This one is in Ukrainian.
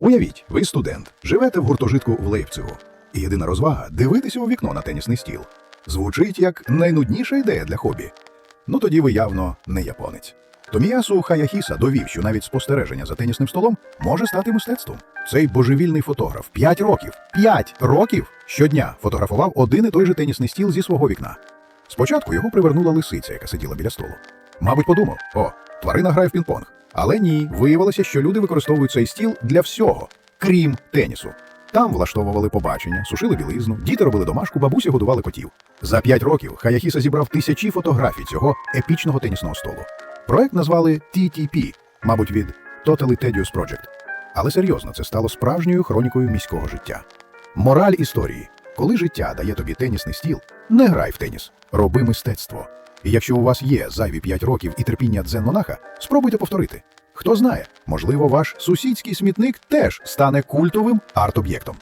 Уявіть, ви студент, живете в гуртожитку в Лейпцигу. І єдина розвага дивитися у вікно на тенісний стіл. Звучить як найнудніша ідея для хобі. Ну тоді ви явно не японець. Томіясу Хаяхіса довів, що навіть спостереження за тенісним столом може стати мистецтвом. Цей божевільний фотограф 5 років, 5 років щодня фотографував один і той же тенісний стіл зі свого вікна. Спочатку його привернула лисиця, яка сиділа біля столу. Мабуть, подумав: о, тварина грає в пінг-понг. Але ні, виявилося, що люди використовують цей стіл для всього, крім тенісу. Там влаштовували побачення, сушили білизну, діти робили домашку, бабусі годували котів. За п'ять років Хаяхіса зібрав тисячі фотографій цього епічного тенісного столу. Проект назвали TTP, мабуть, від Totally Tedious Project. Але серйозно, це стало справжньою хронікою міського життя. Мораль історії: коли життя дає тобі тенісний стіл, не грай в теніс, роби мистецтво. Якщо у вас є зайві 5 років і терпіння дзен-монаха, спробуйте повторити. Хто знає, можливо, ваш сусідський смітник теж стане культовим арт-об'єктом.